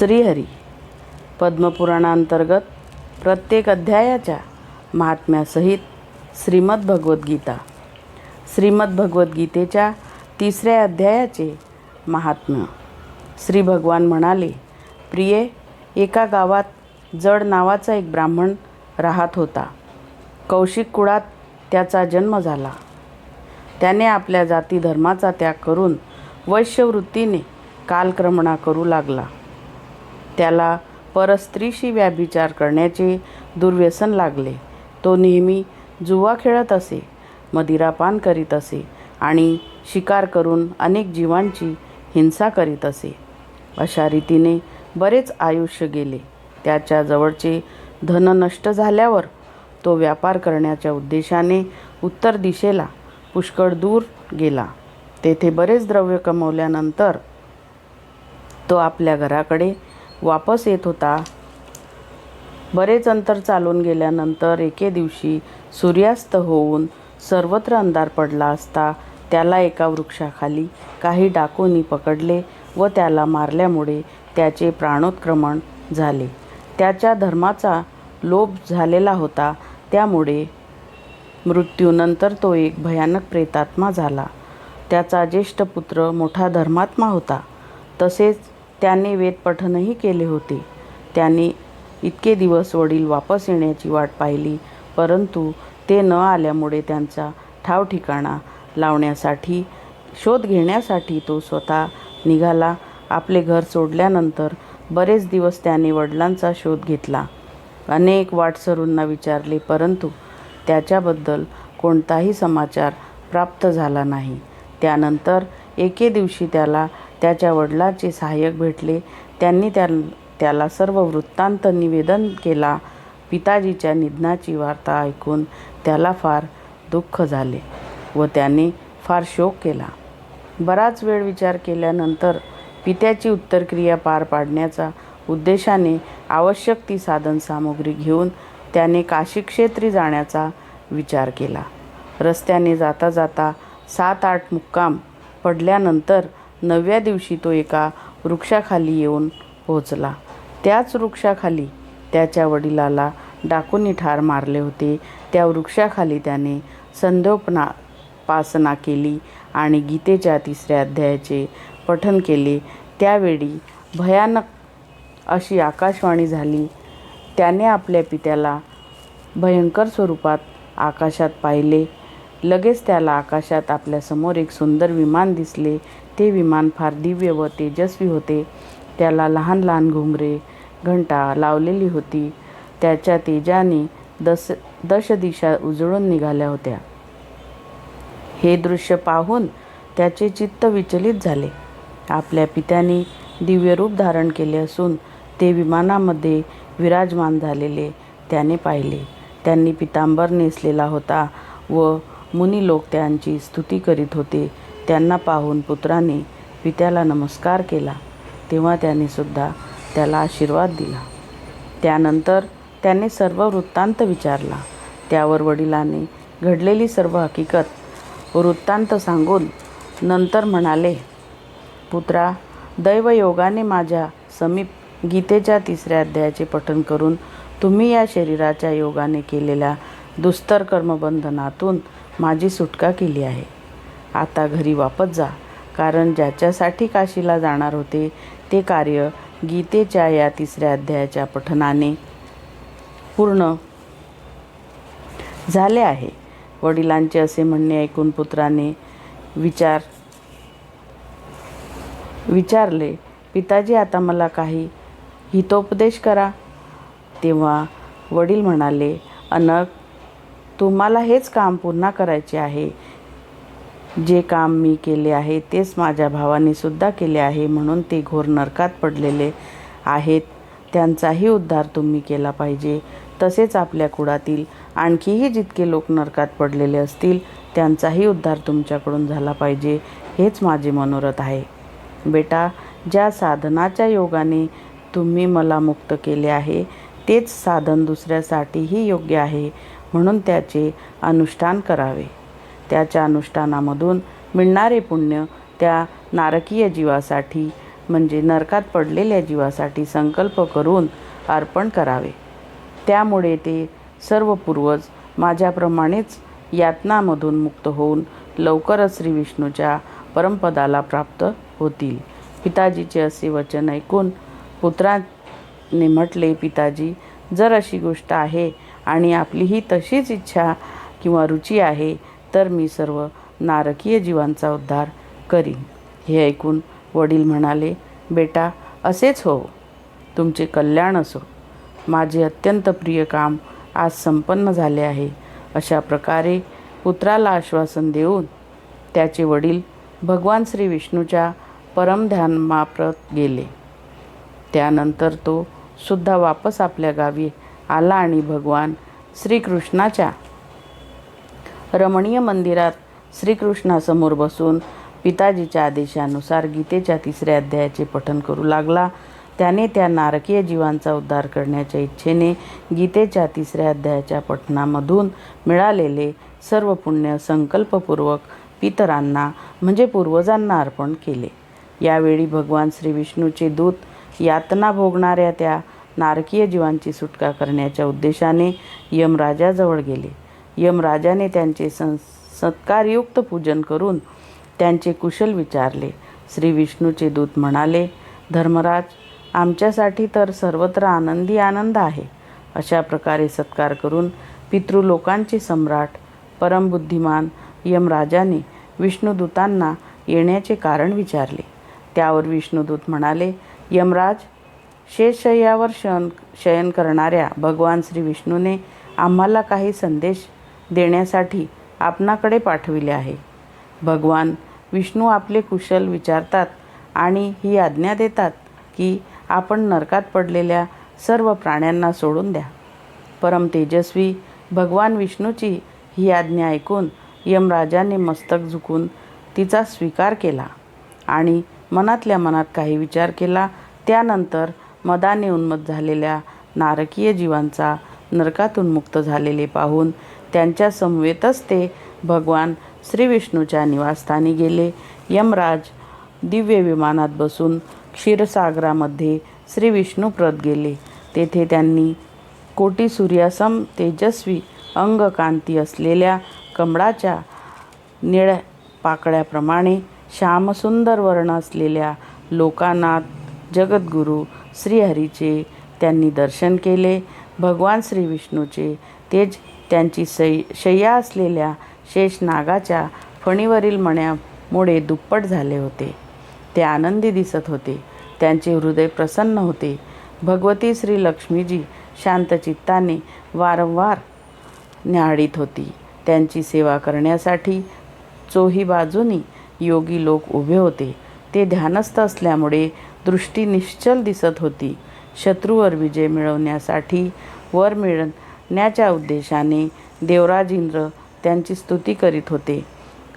श्रीहरी. पद्मपुराणांतर्गत प्रत्येक अध्यायाच्या महात्म्यासहित श्रीमद भगवद्गीता श्रीमद भगवद्गीतेच्या तिसऱ्या अध्यायाचे महात्म्य. श्री भगवान म्हणाले प्रिये एका गावात जड नावाचा एक ब्राह्मण राहत होता. कौशिक कुळात त्याचा जन्म झाला. त्याने आपल्या जाती धर्माचा त्याग करून वैश्यवृत्तीने कालक्रमणा करू लागला. त्याला परस्त्रीशी व्याभिचार करण्याचे दुर्व्यसन लागले. तो नेहमी जुवा खेळत असे मदिरापान करीत असे आणि शिकार करून अनेक जीवांची हिंसा करीत असे. अशा रीतीने बरेच आयुष्य गेले. त्याच्या जवळचे धन नष्ट झाल्यावर तो व्यापार करण्याच्या उद्देशाने उत्तर दिशेला पुष्कळ दूर गेला. तेथे बरेच द्रव्य कमवल्यानंतर तो आपल्या घराकडे वापस येत होता. बरेच अंतर चालून गेल्यानंतर एके दिवशी सूर्यास्त होऊन सर्वत्र अंधार पडला असता त्याला एका वृक्षाखाली काही डाकूनी पकडले व त्याला मारल्यामुळे त्याचे प्राणोत्क्रमण झाले. त्याच्या धर्माचा लोभ झालेला होता. त्यामुळे मृत्यूनंतर तो एक भयानक प्रेतात्मा झाला. त्याचा ज्येष्ठ पुत्र मोठा धर्मात्मा होता. तसेच त्याने वेदपठनही केले होते. त्याने इतके दिवस वडील वापस येण्याची वाट पाहिली परंतु ते न आल्यामुळे त्यांचा ठाव ठिकाणा लावण्यासाठी शोध घेण्यासाठी तो स्वतः निघाला. आपले घर सोडल्यानंतर बरेच दिवस त्याने वडिलांचा शोध घेतला. अनेक वाटसरूंना विचारले परंतु त्याच्याबद्दल कोणताही समाचार प्राप्त झाला नाही. त्यानंतर एके दिवशी त्याला त्याच्या वडिलाचे सहाय्यक भेटले. त्यांनी त्या त्याला सर्व वृत्तांत निवेदन केला. पिताजीच्या निधनाची वार्ता ऐकून त्याला फार दुःख झाले व त्याने फार शोक केला. बराच वेळ विचार केल्यानंतर पित्याची उत्तरक्रिया पार पाडण्याचा उद्देशाने आवश्यक ती साधनसामुग्री घेऊन त्याने काशीक्षेत्री जाण्याचा विचार केला. रस्त्याने जाता जाता सात आठ मुक्काम पडल्यानंतर नवव्या दिवशी तो एका वृक्षाखाली येऊन पोहोचला. त्याच वृक्षाखाली त्याच्या वडिलाला डाकूनी ठार मारले होते. त्या वृक्षाखाली त्याने संधोपना पासना केली आणि गीतेच्या तिसऱ्या अध्यायाचे पठन केले. त्यावेळी भयानक अशी आकाशवाणी झाली. त्याने आपल्या पित्याला भयंकर स्वरूपात आकाशात पाहिले. लगेच त्याला आकाशात आपल्यासमोर एक सुंदर विमान दिसले. ते विमान फार दिव्य व तेजस्वी होते. त्याला लहान लहान घुंगरे घंटा लावलेली होती. त्याच्या तेजाने दस दश दिशा उजळून निघाल्या होत्या. हे दृश्य पाहून त्याचे चित्त विचलित झाले. आपल्या पित्याने दिव्य रूप धारण केले असून ते विमानामध्ये विराजमान झालेले त्याने पाहिले. त्यांनी पितांबर नेसलेला होता व मुनी लोक त्यांची स्तुती करीत होते. त्यांना पाहून पुत्राने पित्याला नमस्कार केला. तेव्हा त्याने सुद्धा त्याला आशीर्वाद दिला. त्यानंतर त्याने सर्व वृत्तांत विचारला. त्यावर वडिलांनी घडलेली सर्व हकीकत वृत्तांत सांगून नंतर म्हणाले पुत्रा दैवयोगाने माझ्या समीप गीतेच्या तिसऱ्या अध्यायाचे पठन करून तुम्ही या शरीराच्या योगाने केलेल्या दुस्तर कर्मबंधनातून माझी सुटका केली आहे. आता घरी वापस जा. कारण ज्याच्यासाठी काशीला जाणार होते ते कार्य गीतेच्या या तिसऱ्या अध्यायाच्या पठनाने पूर्ण झाले आहे. वडिलांचे असे म्हणणे ऐकून पुत्राने विचार विचारले पिताजी आता मला काही हितोपदेश करा. तेव्हा वडील म्हणाले अनक तुम्हाला हेच काम पुन्हा करायचे आहे. जे काम मी केले आहे तेच माझ्या भावानेसुद्धा केले आहे म्हणून ते घोर नरकात पडलेले आहेत. त्यांचाही उद्धार तुम्ही केला पाहिजे. तसेच आपल्या कुळातील आणखीही जितके लोक नरकात पडलेले असतील त्यांचाही उद्धार तुमच्याकडून झाला पाहिजे हेच माझे मनोरथ आहे. बेटा ज्या साधनाच्या योगाने तुम्ही मला मुक्त केले आहे तेच साधन दुसऱ्यासाठीही योग्य आहे म्हणून त्याचे अनुष्ठान करावे. त्याच्या अनुष्ठानामधून मिळणारे पुण्य त्या नारकीय जीवासाठी म्हणजे नरकात पडलेल्या जीवासाठी संकल्प करून अर्पण करावे. त्यामुळे ते सर्व पूर्वज माझ्याप्रमाणेच यातनामधून मुक्त होऊन लवकरच श्री विष्णूच्या परमपदाला प्राप्त होतील. पिताजीचे असे वचन ऐकून पुत्राने म्हटले पिताजी जर अशी गोष्ट आहे आणि आपलीही तशीच इच्छा किंवा रुची आहे तर मी सर्व नारकीय जीवांचा उद्धार करीन. हे ऐकून वडील म्हणाले बेटा असेच हो. तुमचे कल्याण असो. माझे अत्यंत प्रिय काम आज संपन्न झाले आहे. अशा प्रकारे पुत्राला आश्वासन देऊन त्याचे वडील भगवान श्री विष्णूच्या परमध्यानमाप्रत गेले. त्यानंतर तो सुद्धा वापस आपल्या गावी आला आणि भगवान श्रीकृष्णाच्या रमणीय मंदिरात श्रीकृष्णासमोर बसून पिताजीच्या आदेशानुसार गीतेच्या तिसऱ्या अध्यायाचे पठन करू लागला. त्याने त्या नारकीय जीवांचा उद्धार करण्याच्या इच्छेने गीतेच्या तिसऱ्या अध्यायाच्या पठणामधून मिळालेले सर्व पुण्य संकल्पपूर्वक पितरांना म्हणजे पूर्वजांना अर्पण केले. यावेळी भगवान श्री विष्णूचे दूत यातना भोगणाऱ्या त्या नारकीय जीवांची सुटका करण्याच्या उद्देशाने यमराजाजवळ गेले. यमराजाने त्यांचे सं सत्कारयुक्त पूजन करून त्यांचे कुशल विचारले. श्री विष्णूचे दूत म्हणाले धर्मराज आमच्यासाठी तर सर्वत्र आनंदी आनंद आहे. अशा प्रकारे सत्कार करून पितृलोकांचे सम्राट परमबुद्धिमान यमराजाने विष्णुदूतांना येण्याचे कारण विचारले. त्यावर विष्णुदूत म्हणाले यमराज शेषशय्यावर शयन शयन करणाऱ्या भगवान श्री विष्णूने आम्हाला काही संदेश देण्यासाठी आपणाकडे पाठविले आहे. भगवान विष्णू आपले कुशल विचारतात आणि ही आज्ञा देतात की आपण नरकात पडलेल्या सर्व प्राण्यांना सोडून द्या. परम तेजस्वी भगवान विष्णूची ही आज्ञा ऐकून यमराजाने मस्तक झुकून तिचा स्वीकार केला आणि मनातल्या मनात काही विचार केला. त्यानंतर मदाने उन्मत झालेल्या नारकीय जीवांचा नरकातून मुक्त झालेले पाहून त्यांच्या समवेतच ते भगवान श्रीविष्णूच्या निवासस्थानी गेले. यमराज दिव्य विमानात बसून क्षीरसागरामध्ये श्रीविष्णूप्रत गेले. तेथे त्यांनी कोटी सूर्यासम तेजस्वी अंगकांती असलेल्या कमळाच्या निळ्या पाकळ्याप्रमाणे श्यामसुंदर वर्ण असलेल्या लोकानाथ जगद्गुरू श्रीहरीचे त्यांनी दर्शन केले. भगवान श्री विष्णूचे तेज त्यांची सै शय्या असलेल्या शेषनागाच्या फणीवरील मण्यामुळे दुप्पट झाले होते. ते आनंदी दिसत होते. त्यांचे हृदय प्रसन्न होते. भगवती श्री लक्ष्मीजी शांतचित्ताने वारंवार न्याहाळीत होती. त्यांची सेवा करण्यासाठी चोही बाजूनी योगी लोक उभे होते. ते ध्यानस्थ असल्यामुळे दृष्टी निश्चल दिसत होती. शत्रूवर विजय मिळवण्यासाठी वर मिळण मिळण्याच्या उद्देशाने देवराज इंद्र त्यांची स्तुती करीत होते.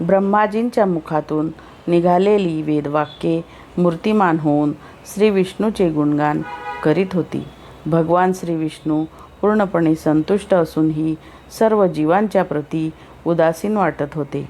ब्रह्माजींच्या मुखातून निघालेली वेदवाक्ये मूर्तिमान होऊन श्री विष्णूचे गुणगान करीत होती. भगवान श्री विष्णू पूर्णपणे संतुष्ट असूनही सर्व जीवांच्या प्रती उदासीन वाटत होते.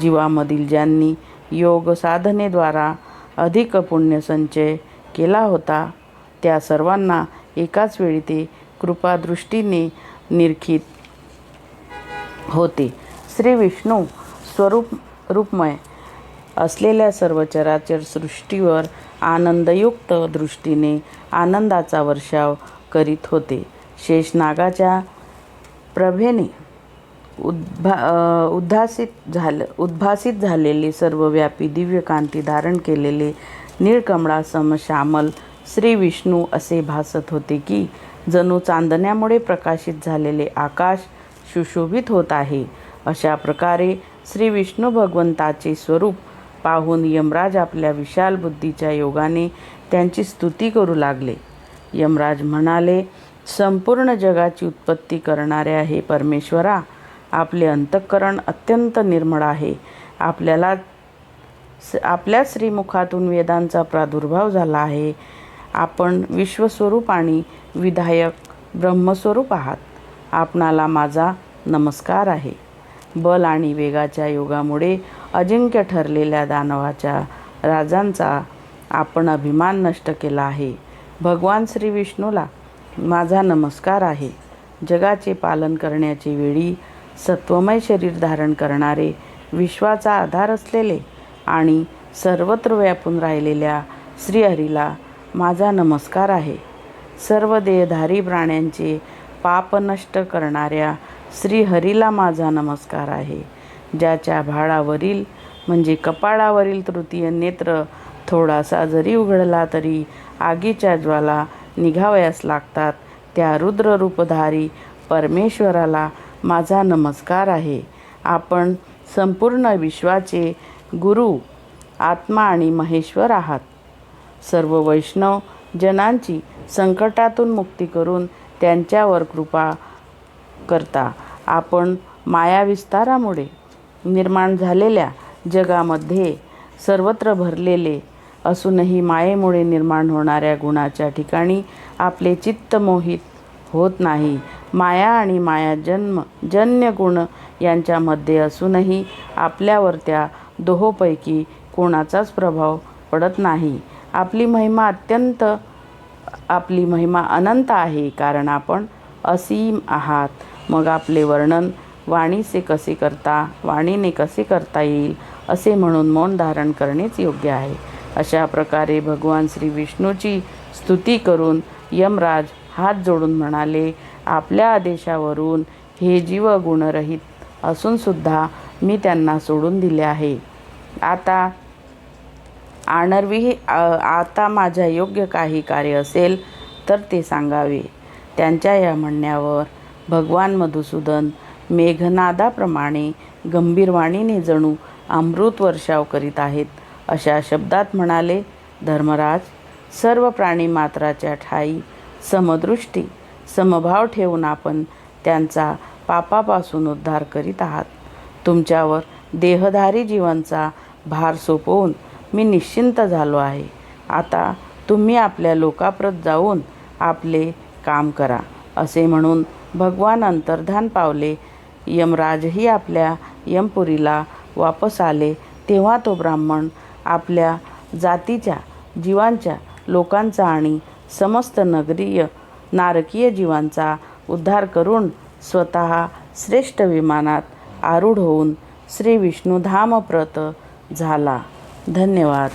जीवामधील ज्यांनी योग साधनेद्वारा अधिक पुण्यसंचय केला होता त्या सर्वांना एकाच वेळी ते कृपादृष्टीने निरखित होते. श्री विष्णू स्वरूप रूपमय असलेल्या सर्व चराचर सृष्टीवर आनंदयुक्त दृष्टीने आनंदाचा वर्षाव करीत होते. शेषनागाच्या प्रभेने उद्भा उद्भासित झालं उद्भासित झालेले सर्वव्यापी दिव्य कांती धारण केलेले निळकमळासम श्यामल श्री विष्णू असे भासत होते की जणू चांदण्यामुळे प्रकाशित झालेले आकाश सुशोभित होत आहे. अशा प्रकारे श्री विष्णू भगवंताचे स्वरूप पाहून यमराज आपल्या विशाल बुद्धीच्या योगाने त्यांची स्तुती करू लागले. यमराज म्हणाले संपूर्ण जगाची उत्पत्ती करणाऱ्या हे परमेश्वरा. आपले अंतःकरण अत्यंत निर्मळ आहे. आपल्याला स आपल्या श्रीमुखातून वेदांचा प्रादुर्भाव झाला आहे. आपण विश्वस्वरूप आणि विधायक ब्रह्मस्वरूप आहात. आपणाला माझा नमस्कार आहे. बल आणि वेगाच्या योगामुळे अजिंक्य ठरलेल्या दानवाच्या राजांचा आपण अभिमान नष्ट केला आहे. भगवान श्री विष्णूला माझा नमस्कार आहे. जगाचे पालन करण्याची वेळी सत्वमय शरीर धारण करणारे विश्वाचा आधार असलेले आणि सर्वत्र व्यापून राहिलेल्या श्रीहरीला माझा नमस्कार आहे. सर्व देहधारी प्राण्यांचे पाप नष्ट करणाऱ्या श्रीहरीला माझा नमस्कार आहे. ज्याच्या भाळावरील म्हणजे कपाळावरील तृतीय नेत्र थोडासा जरी उघडला तरी आगीच्या ज्वाला निघावयास लागतात. त्या रुद्ररूपधारी परमेश्वराला माझा नमस्कार आहे. आपण संपूर्ण विश्वाचे गुरु आत्मा आणि महेश्वर आहात. सर्व वैष्णव जनांची संकटातून मुक्ती करून त्यांच्यावर कृपा करता. आपण माया विस्तारामुळे निर्माण झालेल्या जगामध्ये सर्वत्र भरलेले असूनही मायेमुळे निर्माण होणाऱ्या गुणाच्या ठिकाणी आपले चित्त मोहित होत नाही. माया आणि माया जन्म जन्य गुण यांच्यामध्ये असूनही आपल्यावर त्या दोहोपैकी कोणाचाच प्रभाव पडत नाही. आपली महिमा अत्यंत आपली महिमा अनंत आहे कारण आपण असीम आहात. मग आपले वर्णन वाणीचे कसे करता वाणीने कसे करता येईल असे म्हणून मौन धारण करणेच योग्य आहे. अशा प्रकारे भगवान श्री विष्णूची स्तुती करून यमराज हात जोडून म्हणाले आपल्या आदेशावरून हे जीव गुणरहित असूनसुद्धा मी त्यांना सोडून दिले आहे. आता आनर्वी आता माझ्या योग्य काही कार्य असेल तर ते सांगावे. त्यांच्या या म्हणण्यावर भगवान मधुसूदन मेघनादाप्रमाणे गंभीरवाणीने जणू अमृत वर्षाव करीत आहेत अशा शब्दात म्हणाले धर्मराज सर्व प्राणी मात्राच्या ठाई समदृष्टी समभाव ठेवून आपण त्यांचा पापापासून उद्धार करीत आहात. तुमच्यावर देहधारी जीवांचा भार सोपवून मी निश्चिंत झालो आहे. आता तुम्ही आपल्या लोकाप्रत जाऊन आपले काम करा असे म्हणून भगवान अंतर्धान पावले. यमराजही आपल्या यमपुरीला वापस आले. तेव्हा तो ब्राह्मण आपल्या जातीच्या जीवांच्या लोकांचा आणि समस्त नगरीय नारकीय जीवांचा उद्धार करून स्वतः श्रेष्ठ विमानात आरूढ होऊन श्री विष्णुधामप्रत झाला. धन्यवाद.